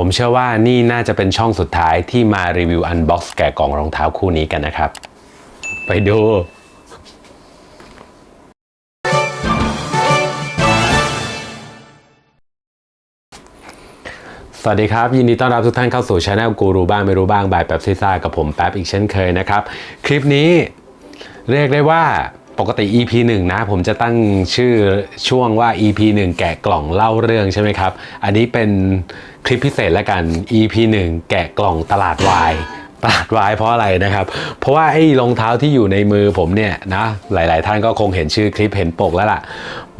ผมเชื่อว่านี่น่าจะเป็นช่องสุดท้ายที่มารีวิวอันบ็อกซ์แกะกล่องรองเท้าคู่นี้กันนะครับ ไปดูสวัสดีครับ ยินดีต้อนรับทุกท่านเข้าสู่ช anel กูรูบ้างไม่รู้บ้างบายแป๊บซิซ่ากับผมแป๊บอีกเช่นเคยนะครับ คลิปนี้เรียกได้ว่า ปกติ EP 1 นะ ผมจะตั้งชื่อช่วงว่า EP 1 แกะกล่องเล่าเรื่องใช่ไหมครับ อันนี้เป็นคลิปพิเศษแล้วกัน EP 1 แกะกล่องตลาดวาย ตลาดวายเพราะอะไรนะครับ เพราะว่าไอ้รองเท้าที่อยู่ในมือผมเนี่ยนะหลาย ๆ ท่านก็คงเห็นชื่อคลิปเห็นปกแล้วล่ะ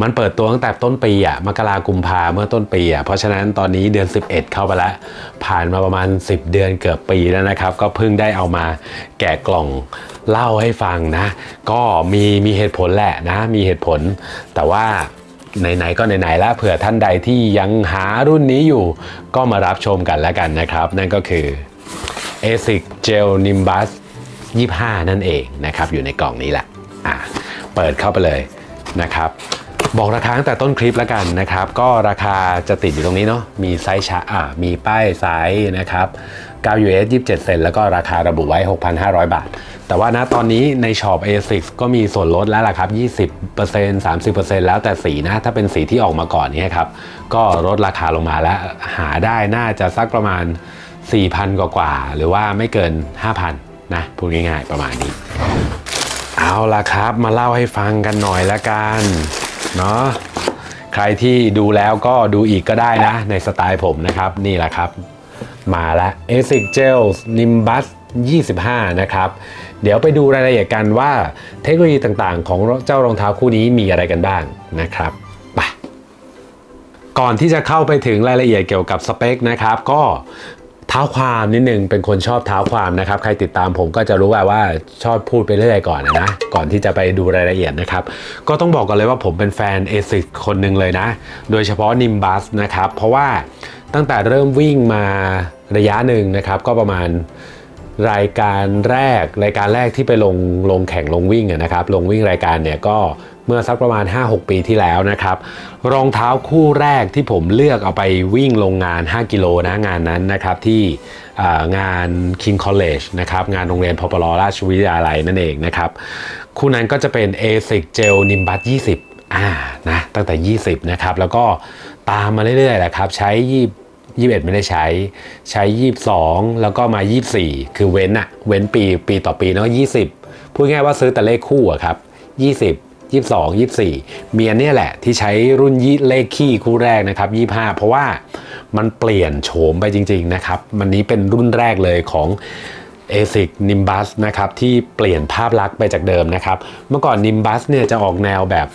มันเปิดตัวตั้งแต่ต้นปีอะมกรากุมภาเมื่อต้นปีอะเพราะฉะนั้นตอนนี้เดือน 11 เข้าไปแล้ว ผ่านมาประมาณ 10 เดือนเกือบปีแล้วนะครับ ก็เพิ่งได้เอามาแกะกล่องเล่าให้ฟังนะ ก็มีมีเหตุผลแหละนะ มีเหตุผล แต่ว่าไหนๆก็ไหนๆแล้วเผื่อท่านใดที่ยังหารุ่นนี้อยู่ ก็มารับชมกันแล้วกันนะครับ นั่นก็คือ ASIC Gel Nimbus 25 นั่นเองนะครับอยู่ในกล่องนี้แหละอะเปิดเข้าไปเลยนะครับบอกราคาตั้งแต่ต้นคลิปแล้วกันนะครับ ก็ราคาจะติดอยู่ตรงนี้เนาะมีไซส์ชาอ่ามีป้ายไซส์นะครับ9 US 27 เซนแล้วก็ราคาระบุไว้ 6,500 บาท แต่ว่าณตอนนี้ในช็อป ASIC ก็มีส่วนลดแล้วล่ะครับ 20% 30%แล้วแต่สีนะ ถ้าเป็นสีที่ออกมาก่อนนี่ยครับ ก็ลดราคาลงมาแล้วหาได้น่าจะสักประมาณ 4,000 กว่ากว่า หรือว่าไม่เกิน 5,000 นะ พูดง่ายๆประมาณนี้ เอาละครับมาเล่าให้ฟังกันหน่อยละกันเนาะใครที่ดูแล้วก็ดูอีกก็ได้นะ ในสไตล์ผมนะครับ นี่แหละครับ มาแล้ว ASIC Gel Nimbus 25 นะครับ เดี๋ยวไปดูรายละเอียดกันว่าเทคโนโลยีต่างๆ ของเจ้ารองเท้าคู่นี้มีอะไรกันบ้างนะครับไปก่อนที่จะเข้าไปถึงรายละเอียดเกี่ยวกับสเปคนะครับ ก็เท้าความนิดนึงเป็นคนชอบเท้าความนะครับ ใครติดตามผมก็จะรู้ว่าว่าชอบพูดไปเรื่อยก่อนนะ ก่อนที่จะไปดูรายละเอียดนะครับ ก็ต้องบอกกันเลยว่าผมเป็นแฟน ASIC คนหนึ่งเลยนะ โดยเฉพาะ Nimbus นะครับ เพราะว่าตั้งแต่เริ่มวิ่งมาระยะหนึ่งนะครับ ก็ประมาณรายการแรก รายการแรกที่ไปลงลงแข่งลงวิ่งนะครับ ลงวิ่งรายการเนี่ยก็ เมื่อสักประมาณ 5-6 ปีที่แล้วนะครับ รองเท้าคู่แรกที่ผมเลือกเอาไปวิ่งลงงาน 5 กิโลนะงานนั้นนะครับที่งาน King College นะครับงานโรงเรียนพปลราชวิทยาลัยนั่นเองนะครับ คู่นั้นก็จะเป็น ASIC Gel Nimbus 20อ่านะตั้งแต่ 20 นะครับ แล้วก็ตามมาเรื่อยๆแหละครับ ใช้20 21 ไม่ได้ใช้ใช้ 22 แล้วก็มา 24 คือเว้นอะเว้นปีปีต่อปีเนาะ20 พูดง่ายว่าซื้อแต่เลขคู่อะครับ20 22 24 มีอันเนี้ยแหละที่ใช้รุ่นยี่เลขคี่คู่แรกนะครับ 25 เพราะว่ามันเปลี่ยนโฉมไปจริง ๆ นะครับ มันนี้เป็นรุ่นแรกเลยของ ASIC Nimbus นะครับ ที่เปลี่ยนภาพลักษณ์ไปจากเดิมนะครับ เมื่อก่อน Nimbus เนี่ยจะออกแนวแบบ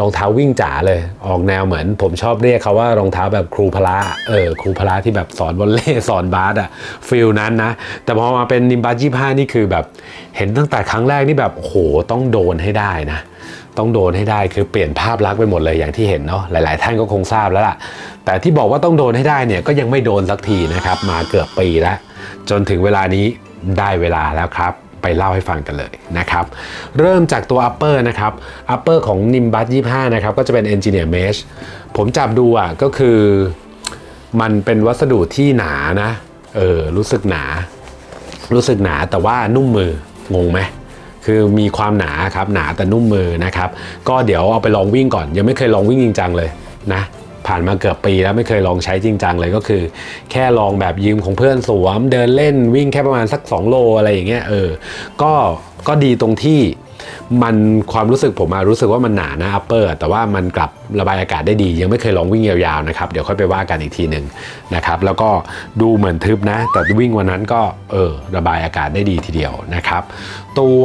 รองเท้าวิ่งจ๋าเลย ออกแนวเหมือน ผมชอบเรียกเขาว่ารองเท้าแบบครูพละเออครูพละที่แบบสอนวอลเล่สอนบาสอะฟิลนั้นนะ แต่พอมาเป็น Nimbus 25นี่คือแบบ เห็นตั้งแต่ครั้งแรกนี่แบบโหต้องโดนให้ได้นะ ต้องโดนให้ได้คือเปลี่ยนภาพลักษณ์ไปหมดเลยอย่างที่เห็นเนาะหลาย ๆ ท่านก็คงทราบแล้วล่ะ แต่ที่บอกว่าต้องโดนให้ได้เนี่ยก็ยังไม่โดนสักทีนะครับ มาเกือบปีแล้วจนถึงเวลานี้ได้เวลาแล้วครับ ไปเล่าให้ฟังกันเลยนะครับ เริ่มจากตัว upper นะครับ upper ของ Nimbus 25 นะครับ ก็จะเป็น Engineer Mesh ผมจับดูอะก็คือ มันเป็นวัสดุที่หนานะ เออรู้สึกหนา รู้สึกหนาแต่ว่านุ่มมืองงไหม คือมีความหนาครับหนาแต่นุ่มมือนะครับก็เดี๋ยวเอาไปลองวิ่งก่อน ยังไม่เคยลองวิ่งจริงจังเลยนะผ่านมาเกือบปีแล้วไม่เคยลองใช้จริงจังเลยก็คือ แค่ลองแบบยืมของเพื่อนสวม เดินเล่นวิ่งแค่ประมาณสัก 2 โลอะไรอย่างเงี้ยเออก็ก็ดีตรงที่ มันความรู้สึกผมรู้สึกว่ามันหนานะอัปเปอร์แต่ว่ามันกลับระบายอากาศได้ดี ยังไม่เคยลองวิ่งยาวๆนะครับเดี๋ยวค่อยไปว่ากันอีกทีหนึ่งนะครับแล้วก็ดูเหมือนทึบนะ แต่วิ่งวันนั้นก็เออระบายอากาศได้ดีทีเดียวนะครับ ตัว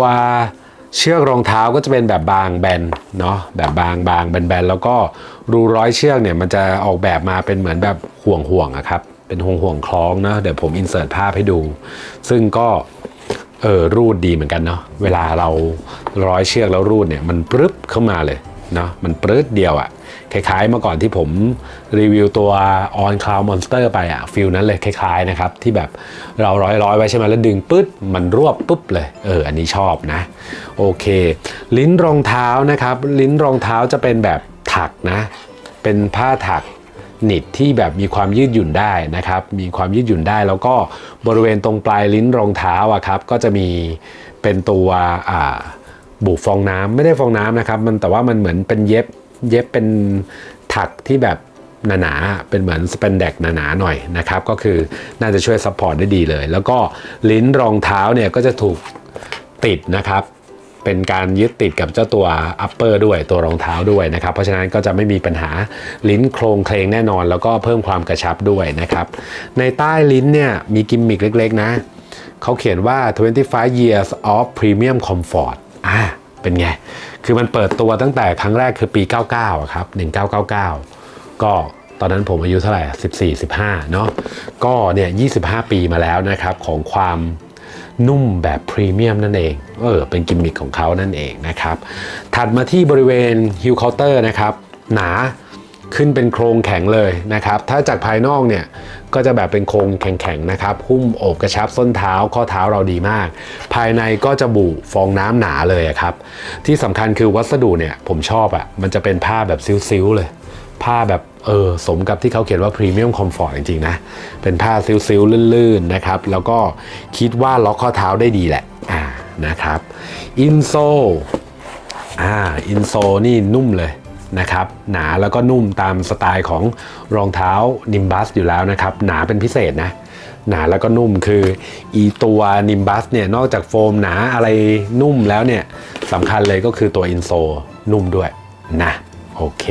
เชือกรองเท้าก็จะเป็นแบบบางแบนเนาะแบบบางบางแบนๆแล้วก็รูร้อยเชือกเนี่ยมันจะออกแบบมาเป็นเหมือนแบบห่วงห่วงอะครับเป็นห่วงห่วงคล้องเนาะเดี๋ยวผมอินเสิร์ตภาพให้ดู ซึ่งก็ เออรูดดีเหมือนกันเนาะเวลาเราร้อยเชือกแล้วรูดเนี่ยมันปรึ๊บเข้ามาเลยเนาะมันปรึ๊ดเดียวอะคล้ายๆเมื่อก่อนที่ผมรีวิวตัว On Cloud Monster ไปอะฟิลนั้นเลยคล้ายๆนะครับ ที่แบบเราร้อยร้อยๆไว้ใช่ไหมแล้วดึงปึ๊ดมันรวบปุ๊บเลย เออ อันนี้ชอบนะ โอเค ลิ้นรองเท้านะครับ ลิ้นรองเท้าจะเป็นแบบถักนะ เป็นผ้าถัก นิดที่แบบมีความยืดหยุ่นได้นะครับ มีความยืดหยุ่นได้ แล้วก็บริเวณตรงปลายลิ้นรองเท้าอะครับ ก็จะมีเป็นตัวบุฟองน้ำไม่ได้ฟองน้ำนะครับ มันแต่ว่ามันเหมือนเป็นเย็บเย็บเป็นถักที่แบบหนาๆ เป็นเหมือนสเปนเด็กหนาๆหน่อยนะครับ ก็คือน่าจะช่วยซัพพอร์ตได้ดีเลย แล้วก็ลิ้นรองเท้าเนี่ยก็จะถูกติดนะครับ เป็นการยึดติดกับเจ้าตัว upper ด้วยตัวรองเท้าด้วยนะครับ เพราะฉะนั้นก็จะไม่มีปัญหาลิ้นโครงเคลงแน่นอน แล้วก็เพิ่มความกระชับด้วยนะครับ ในใต้ลิ้นเนี่ยมีกิมมิกเล็กๆนะเขาเขียนว่า 25 years of premium comfort อ่าเป็นไง คือมันเปิดตัวตั้งแต่ครั้งแรกคือปี 99ครับ 1999 ก็ตอนนั้นผมอายุเท่าไหร่ 14 15 เนาะก็เนี่ย 25 ปีมาแล้วนะครับ ของความ นุ่มแบบพรีเมียมนั่นเอง เออ เป็นกิมมิคของเขานั่นเองนะครับ ถัดมาที่บริเวณฮิลเคาน์เตอร์นะครับ หนาขึ้นเป็นโครงแข็งเลยนะครับ ถ้าจากภายนอกเนี่ยก็จะแบบเป็นโครงแข็งๆนะครับ หุ้มโอบกระชับส้นเท้าข้อเท้าเราดีมาก ภายในก็จะบุฟองน้ำหนาเลยครับ ที่สำคัญคือวัสดุเนี่ยผมชอบอะ่ะ มันจะเป็นผ้าแบบซิ้วๆเลย ผ้าแบบเออสมกับที่เขาเขียนว่าพรีเมียมคอมฟอร์ตจริงๆนะ เป็นผ้าซิ้วๆลื่นๆนะครับ แล้วก็คิดว่าล็อกข้อเท้าได้ดีแหละอ่านะครับอินโซอ่าอินโซนี่นุ่มเลยนะครับหนาแล้วก็นุ่มตามสไตล์ของรองเท้านิมบัสอยู่แล้วนะครับ หนาเป็นพิเศษนะ หนาแล้วก็นุ่มคืออีตัวนิมบัสเนี่ยนอกจากโฟมหนาอะไรนุ่มแล้วเนี่ยสำคัญเลยก็คือตัวอินโซนุ่มด้วยนะโอเค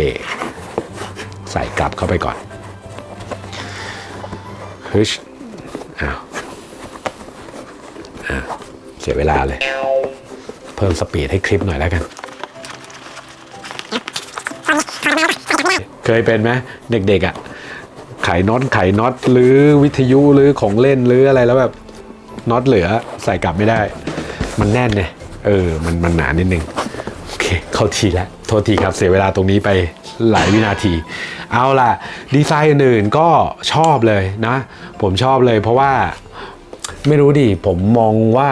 ใส่กลับเข้าไปก่อนฮึชอ้าวอ้าวเสียเวลาเลย เพิ่มสปีดให้คลิปหน่อยแล้วกัน เคยเป็นไหมเด็กๆอะ่ะไขน็อตไขน็อตหรือวิทยุหรือของเล่นหรืออะไรแล้วแบบน็อตเหลือใส่กลับไม่ได้ มันแน่นเนี่ยเออ มันมันหนานิดนึง โอเค เข้าทีแล้ว โทษทีครับ เสียเวลาตรงนี้ไปหลายวินาที เอาล่ะ ดีไซน์อื่นๆก็ชอบเลยนะ ผมชอบเลยเพราะว่าไม่รู้ดิ ผมมองว่า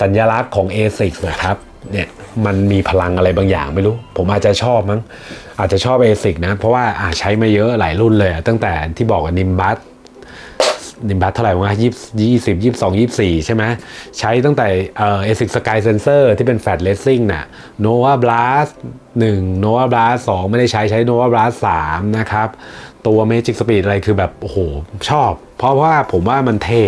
สัญลักษณ์ของ ASICS นะครับเนี่ยมันมีพลังอะไรบางอย่างไม่รู้ ผมอาจจะชอบมั้ง อาจจะชอบ ASICS นะ เพราะว่าใช้มาเยอะหลายรุ่นเลยตั้งแต่ที่บอกนิมบัส นิมบัสเท่าไหร่วะยี่ยี่สิบยี่สองยี่สี่ใช่ไหมใช้ตั้งแต่เอ่อ ASIC Sky Sensor ที่เป็น Fat Racing น่ะ Nova Blast 1 Nova Blast 2ไม่ได้ใช้ใช้ Nova Blast 3นะครับ ตัว Magic Speed อะไรคือแบบ โอ้โห ชอบ เพราะว่าผมว่ามันเท่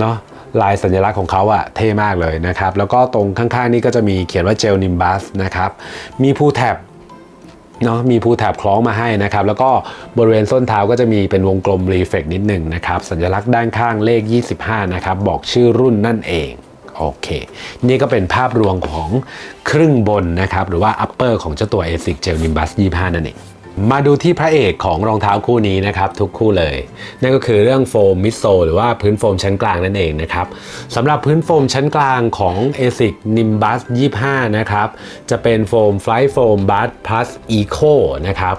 เนาะลายสัญลักษณ์ของเขาอะเท่มากเลยนะครับ แล้วก็ตรงข้างๆนี่ก็จะมีเขียนว่าเจลนิมบัสนะครับ มีพูแท็บ เนาะมีภูแถบคล้องมาให้นะครับ แล้วก็บริเวณส้นเท้าก็จะมีเป็นวงกลมรีเฟกนิดหนึ่งนะครับ สัญลักษณ์ด้านข้างเลข 25 นะครับ บอกชื่อรุ่นนั่นเองโอเค นี่ก็เป็นภาพรวมของครึ่งบนนะครับ หรือว่า upper ของเจ้าตัว ASIC Gel Nimbus 25 นั่นเอง มาดูที่พระเอกของรองเท้าคู่นี้นะครับทุกคู่เลย นั่นก็คือเรื่องโฟมมิโซหรือว่าพื้นโฟมชั้นกลางนั่นเองนะครับสำหรับพื้นโฟมชั้นกลางของ ASIC Nimbus 25 นะครับ จะเป็นโฟม Flight Foam Bus Plus Eco นะครับ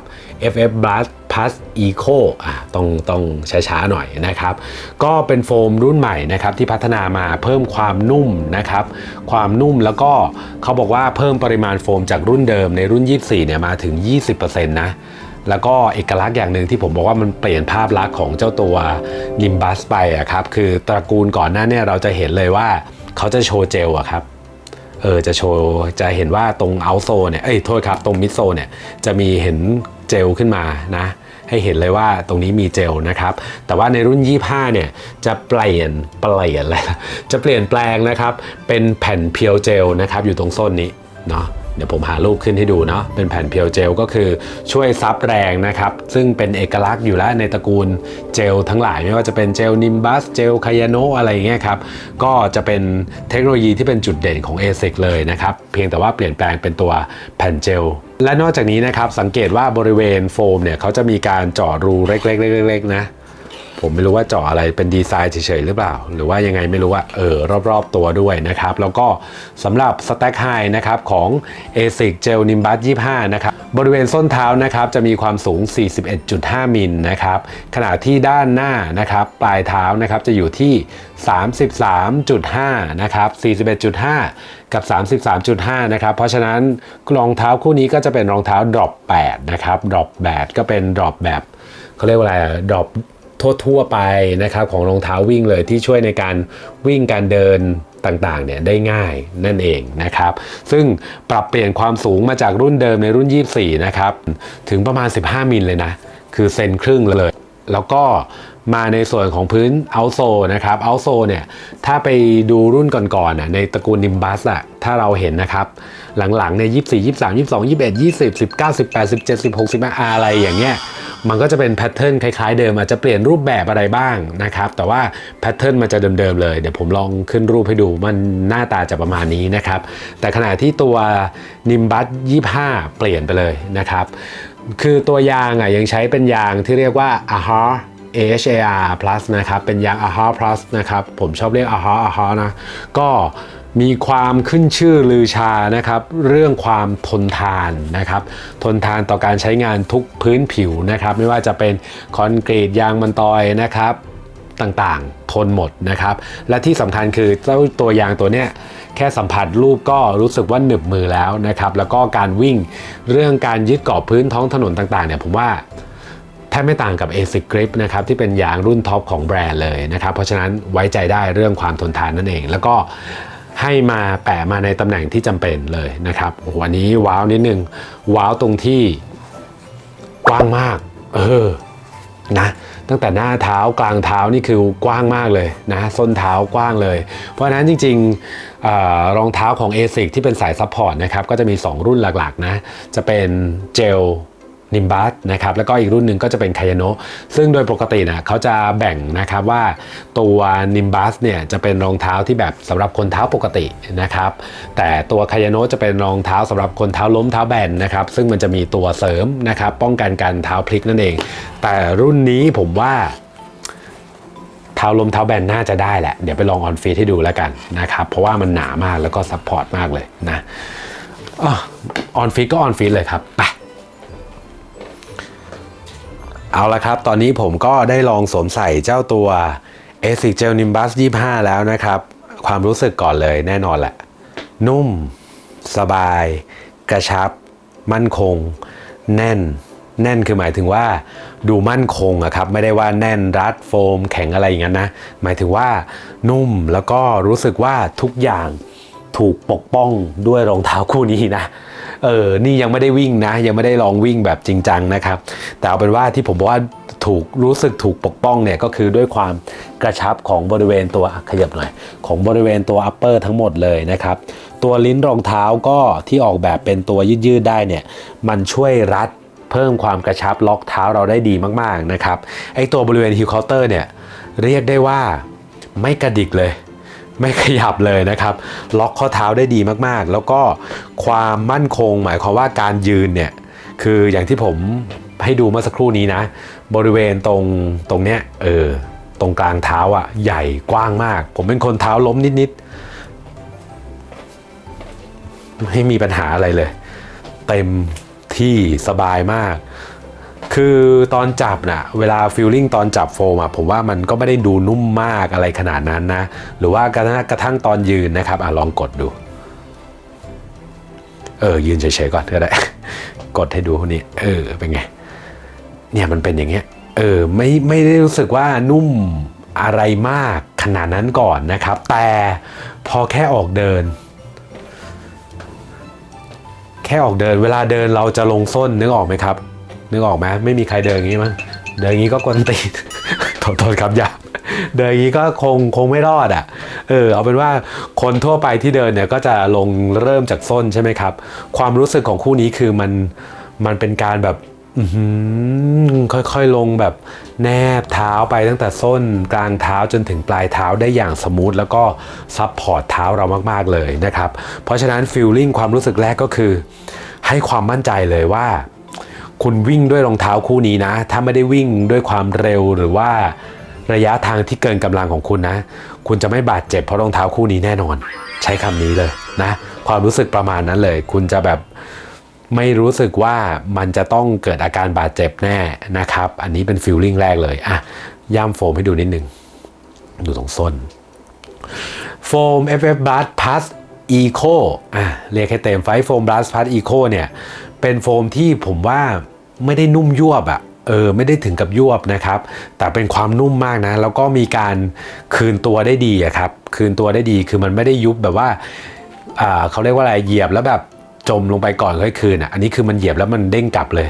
FF Blast Plus Eco อะต้องต้องช้าๆหน่อยนะครับ ก็เป็นโฟมรุ่นใหม่นะครับที่พัฒนามาเพิ่มความนุ่มนะครับ ความนุ่มแล้วก็เขาบอกว่าเพิ่มปริมาณโฟมจากรุ่นเดิมในรุ่น 24 เนี่ยมาถึง 20%นะแล้วก็เอกลักษณ์อย่างหนึ่งที่ผมบอกว่ามันเปลี่ยนภาพลักษณ์ของเจ้าตัว Nimbus ไปอะครับคือตระกูลก่อนหน้าเนี่ยเราจะเห็นเลยว่าเขาจะโชว์เจลอะครับเออจะโชว์จะเห็นว่าตรงเอาโซเนี่ยเอ้ยโทษครับตรงมิดโซเนี่ยจะมีเห็น เจลขึ้นมานะให้เห็นเลยว่าตรงนี้มีเจลนะครับ แต่ว่าในรุ่น 25 เนี่ยจะเปลี่ยนเปลี่ยนอะไรล่ะจะเปลี่ยนแปลงนะครับ เป็นแผ่นเพียวเจลนะครับ อยู่ตรงส้นนี้เนาะ เดี๋ยวผมหารูปขึ้นให้ดูเนาะเป็นแผ่นเพียวเจลก็คือช่วยซับแรงนะครับ ซึ่งเป็นเอกลักษณ์อยู่แล้วในตระกูลเจลทั้งหลายไม่ว่าจะเป็นเจลนิมบัสเจลคายาโนอะไรอย่างเงี้ยครับ ก็จะเป็นเทคโนโลยีที่เป็นจุดเด่นของ ASIC เลยนะครับ เพียงแต่ว่าเปลี่ยนแปลงเป็นตัวแผ่นเจลและนอกจากนี้นะครับสังเกตว่าบริเวณโฟมเนี่ยเขาจะมีการเจาะรูเล็กๆๆๆนะ ผมไม่รู้ว่าเจาะอะไรเป็นดีไซน์เฉยๆหรือเปล่า หรือว่ายังไงไม่รู้ว่าเออรอบๆตัวด้วยนะครับ แล้วก็สำหรับ Stack High นะครับของ ASIC Gel Nimbus 25 นะครับ บริเวณส้นเท้านะครับจะมีความสูง 41.5 มิลนะครับ ขณะที่ด้านหน้านะครับปลายเท้านะครับจะอยู่ที่ 33.5 นะครับ 41.5 กับ 33.5 นะครับ เพราะฉะนั้นรองเท้าคู่นี้ก็จะเป็นรองเท้า drop 8นะครับ drop 8ก็เป็น drop แบบเขาเรียกว่าอะไรดรอป ทั่วๆไปนะครับของรองเท้าวิ่งเลยที่ช่วยในการวิ่งการเดินต่างๆเนี่ยได้ง่ายนั่นเองนะครับ ซึ่งปรับเปลี่ยนความสูงมาจากรุ่นเดิมในรุ่น 24 นะครับ ถึงประมาณ 15 มิลเลยนะ คือเซนครึ่งเลย แล้วก็มาในส่วนของพื้นเอาโซนะครับเอาโซเนี่ยถ้าไปดูรุ่นก่อนๆน่ะในตระกูลนิมบัสอะถ้าเราเห็นนะครับ หลังๆในย24 23 22 21 20 19 18 17 16 15อะไรอย่างเงี้ย มันก็จะเป็นแพทเทิร์นคล้ายๆเดิมอาจจะเปลี่ยนรูปแบบอะไรบ้างนะครับ แต่ว่าแพทเทิร์นมันจะเดิมๆเลย เดี๋ยวผมลองขึ้นรูปให้ดูมันหน้าตาจะประมาณนี้นะครับ แต่ขณะที่ตัวนิมบัส25 เปลี่ยนไปเลยนะครับ คือตัวยางอะยังใช้เป็นยางที่เรียกว่า AHA AHAR plus นะครับ เป็นยาง AHA plus นะครับ ผมชอบเรียก AHA AHA นะ ก็ มีความขึ้นชื่อลือชานะครับ เรื่องความทนทานนะครับ ทนทานต่อการใช้งานทุกพื้นผิวนะครับ ไม่ว่าจะเป็นคอนกรีตยางมันตอยนะครับต่างๆ ทนหมดนะครับ และที่สำคัญคือเจ้าตัวยางตัวเนี้ยแค่สัมผัสรูปก็รู้สึกว่าหนึบมือแล้วนะครับ แล้วก็การวิ่งเรื่องการยึดเกาะพื้นท้องถนนต่างๆเนี่ยผมว่าแทบไม่ต่างกับ ASIC Grip นะครับที่เป็นยางรุ่นท็อปของแบรนด์เลยนะครับ เพราะฉะนั้นไว้ใจได้เรื่องความทนทานนั่นเอง แล้วก็ ให้มาแปะมาในตำแหน่งที่จำเป็นเลยนะครับโอ้โหวันนี้ว้าวนิดนึง ว้าวตรงที่กว้างมาก เออนะตั้งแต่หน้าเท้ากลางเท้านี่คือกว้างมากเลยนะส้นเท้ากว้างเลย เพราะฉะนั้นจริงๆเออรองเท้าของ ASIC ที่เป็นสายซัพพอร์ตนะครับก็จะมี 2 รุ่นหลักๆนะจะเป็นเจล นิมบัสนะครับแล้วก็อีกรุ่นหนึ่งก็จะเป็นคายโนซึ่งโดยปกตินะเขาจะแบ่งนะครับว่าตัวนิมบัสเนี่ยจะเป็นรองเท้าที่แบบสำหรับคนเท้าปกตินะครับแต่ตัวคายโนจะเป็นรองเท้าสำหรับคนเท้าล้มเท้าแบนนะครับซึ่งมันจะมีตัวเสริมนะครับป้องกันการเท้าพลิกนั่นเอง แต่รุ่นนี้ผมว่าเท้าลมเท้าแบนน่าจะได้แหละ เดี๋ยวไปลองออนฟีให้ดูแล้วกันนะครับ เพราะว่ามันหนามากแล้วก็ซัพพอร์ตมากเลยนะออนฟีก็ออนฟีเลยครับไป เอาละครับ ตอนนี้ผมก็ได้ลองสวมใส่เจ้าตัว ASIC Gel Nimbus 25 แล้วนะครับ ความรู้สึกก่อนเลยแน่นอนแหละ นุ่ม สบาย กระชับ มั่นคง แน่น แน่นคือหมายถึงว่าดูมั่นคงอะครับไม่ได้ว่าแน่นรัดโฟม แข็งอะไรอย่างนั้นนะ หมายถึงว่านุ่มแล้วก็รู้สึกว่าทุกอย่าง ถูกปกป้องด้วยรองเท้าคู่นี้นะ เออ นี่ยังไม่ได้วิ่งนะ ยังไม่ได้ลองวิ่งแบบจริงจังนะครับ แต่เอาเป็นว่าที่ผมบอกว่าถูกรู้สึกถูกปกป้องเนี่ยก็คือด้วยความกระชับของบริเวณตัวขยับหน่อย ของบริเวณตัว upper ทั้งหมดเลยนะครับ ตัวลิ้นรองเท้าก็ที่ออกแบบเป็นตัวยืดๆได้เนี่ย มันช่วยรัดเพิ่มความกระชับล็อกเท้าเราได้ดีมากๆนะครับ ไอตัวบริเวณฮิลเคาน์เตอร์เนี่ยเรียกได้ว่าไม่กระดิกเลย ไม่ขยับเลยนะครับ ล็อกข้อเท้าได้ดีมากๆ แล้วก็ความมั่นคงหมายความว่าการยืนเนี่ย คืออย่างที่ผมให้ดูเมื่อสักครู่นี้นะ บริเวณตรงตรงเนี้ยเออตรงกลางเท้าอะ่ะใหญ่กว้างมาก ผมเป็นคนเท้าล้มนิดๆไม่มีปัญหาอะไรเลย เต็มที่สบายมาก คือตอนจับนะ่ะเวลาฟิลลิ่งตอนจับโฟมอะผมว่ามันก็ไม่ได้ดูนุ่มมากอะไรขนาดนั้นนะ หรือว่ากระทั่งกระทั่งตอนยืนนะครับอะลองกดดู เออ ยืนเฉยๆก่อนก็ได้ กดให้ดูนี่เออ เป็นไง เนี่ยมันเป็นอย่างเงี้ย เออ ไม่ไม่ได้รู้สึกว่านุ่มอะไรมากขนาดนั้นก่อนนะครับ แต่พอแค่ออกเดิน แค่ออกเดิน เวลาเดินเราจะลงส้นนึกออกไหมครับ นึกออกไหมไม่มีใครเดินอย่างนี้มั้งเดินอย่างนี้ก็กวนตีนโทษโทษครับอย่าเดินอย่างนี้ก็คงคงไม่รอดอะ เออเอาเป็นว่าคนทั่วไปที่เดินเนี่ยก็จะลงเริ่มจากส้นใช่ไหมครับ ความรู้สึกของคู่นี้คือมันมันเป็นการแบบอื้อหือค่อยๆลงแบบแนบเท้าไปตั้งแต่ส้นกลางเท้าจนถึงปลายเท้าได้อย่างสมูทแล้วก็ซับพอร์ตเท้าเรามากๆเลยนะครับ เพราะฉะนั้นฟีลลิ่งความรู้สึกแรกก็คือ ให้ความมั่นใจเลยว่า คุณวิ่งด้วยรองเท้าคู่นี้นะ ถ้าไม่ได้วิ่งด้วยความเร็วหรือว่าระยะทางที่เกินกำลังของคุณนะ คุณจะไม่บาดเจ็บเพราะรองเท้าคู่นี้แน่นอน ใช้คำนี้เลยนะ ความรู้สึกประมาณนั้นเลย คุณจะแบบไม่รู้สึกว่ามันจะต้องเกิดอาการบาดเจ็บแน่นะครับ อันนี้เป็นฟิลลิ่งแรกเลยอะย่ามโฟมให้ดูนิดนึง ดูตรงส้นโฟม FF Blast Plus Eco อะเรียกให้เต็มไฟโฟม Blast Plus Eco เนี่ย เป็นโฟมที่ผมว่าไม่ได้นุ่มยวบอะเออไม่ได้ถึงกับยวบนะครับ แต่เป็นความนุ่มมากนะ แล้วก็มีการคืนตัวได้ดีอะครับ คืนตัวได้ดีคือมันไม่ได้ยุบแบบว่าอ่าเขาเรียกว่าอะไรเหยียบแล้วแบบจมลงไปก่อนค่อยคืนอะอันนี้คือมันเหยียบแล้วมันเด้งกลับเลย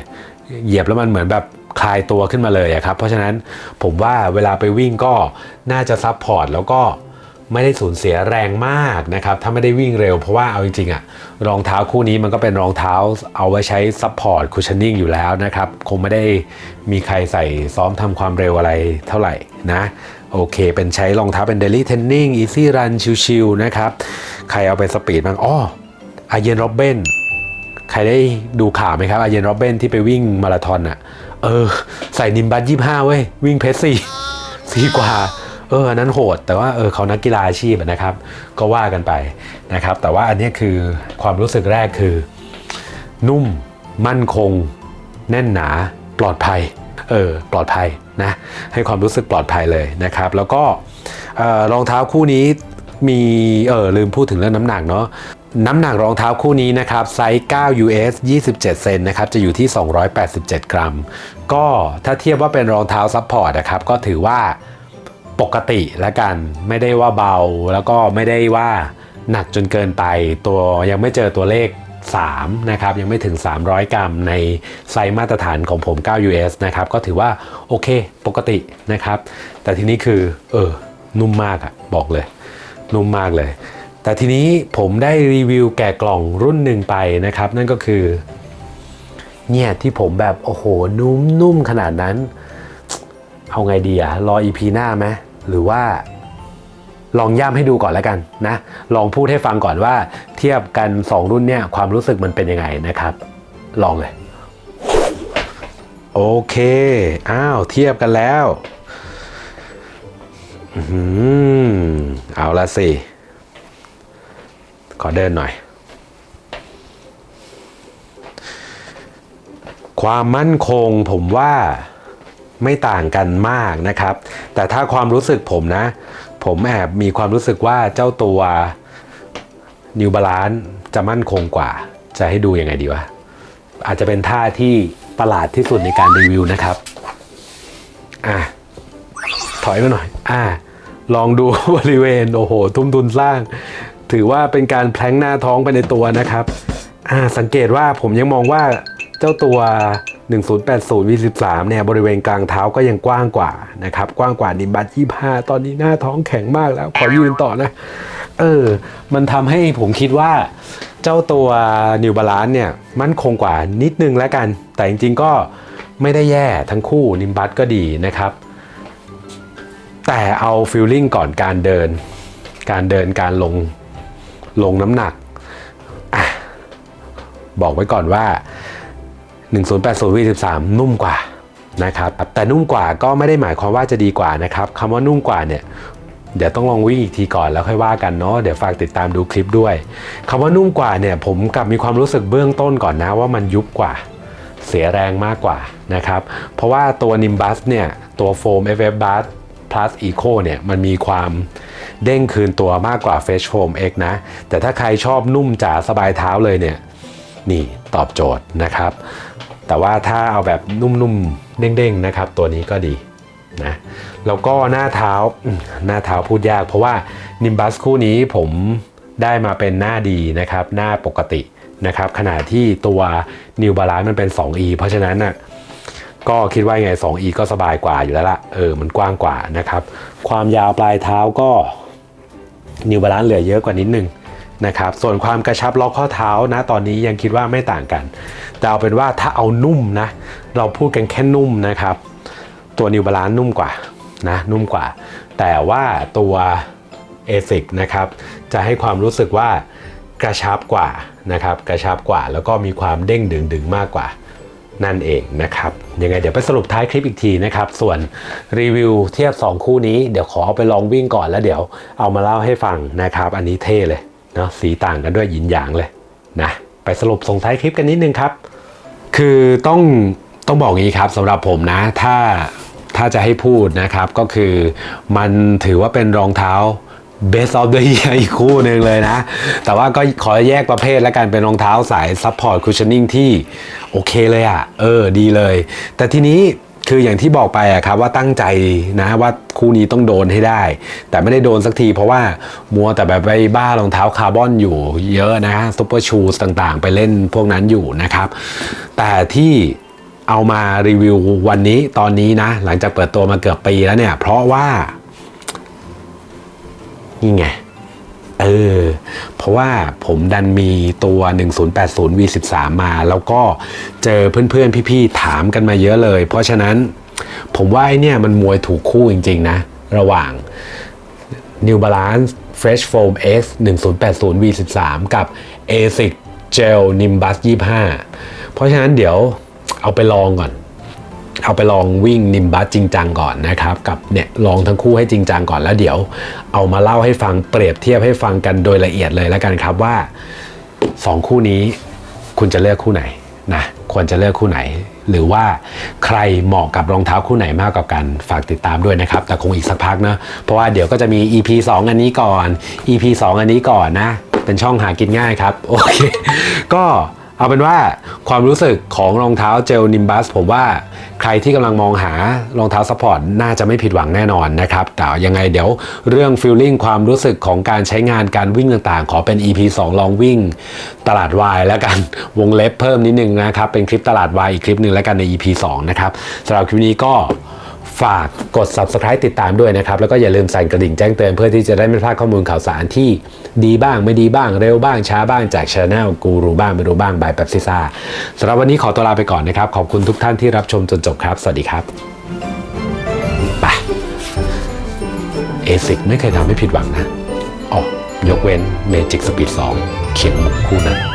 เหยียบแล้วมันเหมือนแบบคลายตัวขึ้นมาเลยครับ เพราะฉะนั้นผมว่าเวลาไปวิ่งก็น่าจะซับพอร์ตแล้วก็ ไม่ได้สูญเสียแรงมากนะครับถ้าไม่ได้วิ่งเร็วเพราะว่าเอาจริงๆอะรองเท้าคู่นี้มันก็เป็นรองเท้าเอาไว้ใช้ซับพอร์ตคุชชั่นนิ่งอยู่แล้วนะครับ คงไม่ได้มีใครใส่ซ้อมทำความเร็วอะไรเท่าไหร่นะ โอเค เป็นใช้รองเท้าเป็น daily training easy run ชิลๆนะครับ ใครเอาไปสปีดบ้างอ้ออาเยนโรบเบนใครได้ดูข่าวไหมครับอาเยนโรบเบนที่ไปวิ่งมาราธอนอะเออ ใส่นิมบัตยี่ห้าเว้ยวิ่งเพสสี่สี่กว่า เออนั้นโหด แต่ว่าเออเขานักกีฬาอาชีพนะครับ ก็ว่ากันไปนะครับ แต่ว่าอันนี้คือความรู้สึกแรกคือ นุ่ม มั่นคง แน่นหนา ปลอดภัย เออปลอดภัยนะให้ความรู้สึกปลอดภัยเลยนะครับ แล้วก็เอ่อรองเท้าคู่นี้มีเออลืมพูดถึงเรื่องน้ำหนักเนาะน้ำหนักรองเท้าคู่นี้นะครับ ไซส์ 9 US 27 เซนนะครับ จะอยู่ที่ 287 กรัม ก็ถ้าเทียบว่าเป็นรองเท้าซับพอร์ตนะครับ ก็ถือว่า ปกติและกันไม่ได้ว่าเบาแล้วก็ไม่ได้ว่าหนักจนเกินไปตัวยังไม่เจอตัวเลข 3 นะครับ ยังไม่ถึง 300 กรัมในไซส์มาตรฐานของผม 9 US นะครับ ก็ถือว่าโอเคปกตินะครับ แต่ทีนี้คือ เออ นุ่มมากอะบอกเลย นุ่มมากเลย แต่ทีนี้ผมได้รีวิวแกะกล่องรุ่นหนึ่งไปนะครับ นั่นก็คือ เนี่ยที่ผมแบบ โอ้โห นุ่มนุ่มขนาดนั้น เอาไงดีอะรออีพีหน้าไหมหรือว่าลองย่ำให้ดูก่อนแล้วกันนะ ลองพูดให้ฟังก่อนว่า เทียบกัน 2 รุ่นเนี่ยความรู้สึกมันเป็นยังไงนะครับ ลองเลย โอเค อ้าว เทียบกันแล้วอืมเอาละสิ ขอเดินหน่อย ความมั่นคงผมว่า ไม่ต่างกันมากนะครับ แต่ถ้าความรู้สึกผมนะ ผมแอบมีความรู้สึกว่าเจ้าตัว New Balance จะมั่นคงกว่า จะให้ดูยังไงดีวะ อาจจะเป็นท่าที่ประหลาดที่สุดในการรีวิวนะครับอะถอยมาหน่อย อ่า ลองดูบริเวณ โอ้โห ทุ่มทุนสร้าง ถือว่าเป็นการแพลงหน้าท้องไปในตัวนะครับ อ่า สังเกตว่าผมยังมองว่า จ้าตัว 1080 V13 เนี่ยบริเวณกลางเท้าก็ยังกว้างกว่านะครับ กว้างกว่านิมบัต25 ตอนนี้หน้าท้องแข็งมากแล้ว ขอยืนต่อนะ เออ มันทำให้ผมคิดว่า เจ้าตัว New Balance เนี่ย มั่นคงกว่านิดนึงแล้วกัน แต่จริงๆก็ไม่ได้แย่ทั้งคู่นิมบัตก็ดีนะครับ แต่เอาฟิลลิ่งก่อนการเดิน การเดินการลงลงน้ำหนักอบอกไว้ก่อนว่า 1080 V13 นุ่มกว่านะครับแต่นุ่มกว่าก็ไม่ได้หมายความว่าจะดีกว่านะครับคำว่านุ่มกว่าเนี่ยเดี๋ยวต้องลองวิ่งอีกทีก่อนแล้วค่อยว่ากันเนาะเดี๋ยวฝากติดตามดูคลิปด้วยคำว่านุ่มกว่าเนี่ยผมกลับมีความรู้สึกเบื้องต้นก่อนนะว่ามันยุบกว่า เสียแรงมากกว่านะครับเพราะว่าตัว Nimbus เนี่ยตัวโฟม FF Bus Plus Eco เนี่ยมันมีความเด้งคืนตัวมากกว่า Fresh Foam X นะ แต่ถ้าใครชอบนุ่มจ๋าสบายเท้าเลยเนี่ยนี่ตอบโจทย์นะครับ แต่ว่าถ้าเอาแบบนุ่มๆ เด้งๆนะครับ ตัวนี้ก็ดีนะแล้วก็หน้าเท้าหน้าเท้าพูดยาก เพราะว่า Nimbus คู่นี้ผมได้มาเป็นหน้าดีนะครับ หน้าปกตินะครับ ขณะที่ตัว New Balance มันเป็น 2E เพราะฉะนั้นน่ะก็คิดว่าไง 2E ก็สบายกว่าอยู่แล้วล่ะเออมันกว้างกว่านะครับ ความยาวปลายเท้าก็นิวบาลานเหลือเยอะกว่านิดนึง นะครับส่วนความกระชับล็อกข้อเท้านะตอนนี้ยังคิดว่าไม่ต่างกัน แต่เอาเป็นว่าถ้าเอานุ่มนะเราพูดกันแค่นุ่มนะครับ ตัวนิวบาลานซ์นุ่มกว่านะนุ่มกว่า แต่ว่าตัว a s i c นะครับจะให้ความรู้สึกว่ากระชับกว่านะครับกระชับกว่าแล้วก็มีความเด้งดึงดึงมากกว่านั่นเองนะครับยังไงเดี๋ยวไปสรุปท้ายคลิปอีกทีนะครับส่วนรีวิวเทียบ 2 คู่นี้เดี๋ยวขอเอาไปลองวิ่งก่อนแล้วเดี๋ยวเอามาเล่าให้ฟังนะครับ อันนี้เท่เลย เนาะสีต่างกันด้วยหยินหยางเลยนะไปสรุปส่งท้ายคลิปกันนิดนึงครับ คือต้องต้องบอกงี้ครับสำหรับผมนะถ้าถ้าจะให้พูดนะครับก็คือมันถือว่าเป็นรองเท้า best of the year อีกคู่หนึ่งเลยนะ แต่ว่าก็ขอแยกประเภทแล้วกันเป็นรองเท้าสาย support cushioning ที่โอเคเลยอะ่ะ เออดีเลย แต่ทีนี้ คืออย่างที่บอกไปอะครับว่าตั้งใจนะว่าคู่นี้ต้องโดนให้ได้ แต่ไม่ได้โดนสักทีเพราะว่ามัวแต่แบบไปบ้ารองเท้าคาร์บอนอยู่เยอะนะซุปเปอร์ชูสต่างๆ ไปเล่นพวกนั้นอยู่นะครับ แต่ที่เอามารีวิววันนี้ตอนนี้นะ หลังจากเปิดตัวมาเกือบปีแล้วเนี่ย เพราะว่า นี่ไง เออ เพราะว่าผมดันมีตัว 1080 V13 มา แล้วก็เจอเพื่อนๆ พี่ๆ ถามกันมาเยอะเลย เพราะฉะนั้นผมว่าไอเนี่ยมันมวยถูกคู่จริง ๆ นะ ระหว่าง New Balance Fresh Foam X 1080 V13 กับ ASIC Gel Nimbus 25 เพราะฉะนั้นเดี๋ยวเอาไปลองก่อน เอาไปลองวิ่งนิมบัสจริงจังก่อนนะครับกับเนี่ยลองทั้งคู่ให้จริงจังก่อนแล้วเดี๋ยว เอามาเล่าให้ฟังเปรียบเทียบให้ฟังกันโดยละเอียดเลยแล้วกันครับว่า 2 คู่นี้คุณจะเลือกคู่ไหนนะควรจะเลือกคู่ไหน หรือว่าใครเหมาะกับรองเท้าคู่ไหนมากกว่ากันฝากติดตามด้วยนะครับ แต่คงอีกสักพักนะเพราะว่าเดี๋ยวก็จะมี EP 2 อันนี้ก่อน EP 2 อันนี้ก่อนนะ เป็นช่องหากินง่ายครับ โอเค ก็ เอาเป็นว่าความรู้สึกของรองเท้าเจลนิมบัสผมว่าใครที่กำลังมองหารองเท้าซัพพอร์ตน่าจะไม่ผิดหวังแน่นอนนะครับแต่ยังไงเดี๋ยวเรื่องฟิลลิ่งความรู้สึกของการใช้งานการวิ่งต่างๆ ขอเป็น EP 2 ลองวิ่ง ตลาดวายแล้วกันวงเล็บเพิ่มนิดนึงนะครับ เป็นคลิปตลาดวายอีกคลิปหนึ่งแล้วกันใน EP 2 นะครับสำหรับคลิปนี้ก็ ฝากกด subscribe ติดตามด้วยนะครับ แล้วก็อย่าลืมสั่นกระดิ่งแจ้งเตือนเพื่อที่จะได้ไม่พลาดข้อมูลข่าวสารที่ดีบ้างไม่ดีบ้างเร็วบ้างช้าบ้างจากช anel กูรูบ้างไม่รู้บ้างบายแป๊บซิซ่าสำหรับวันนี้ขอตัวลาไปก่อนนะครับ ขอบคุณทุกท่านที่รับชมจนจบครับ สวัสดีครับไปเอซิกไม่เคยทำให้ผิดหวังนะอ๋อยกเว้น Magic Speed 2 เขียนมุกคู่นั้น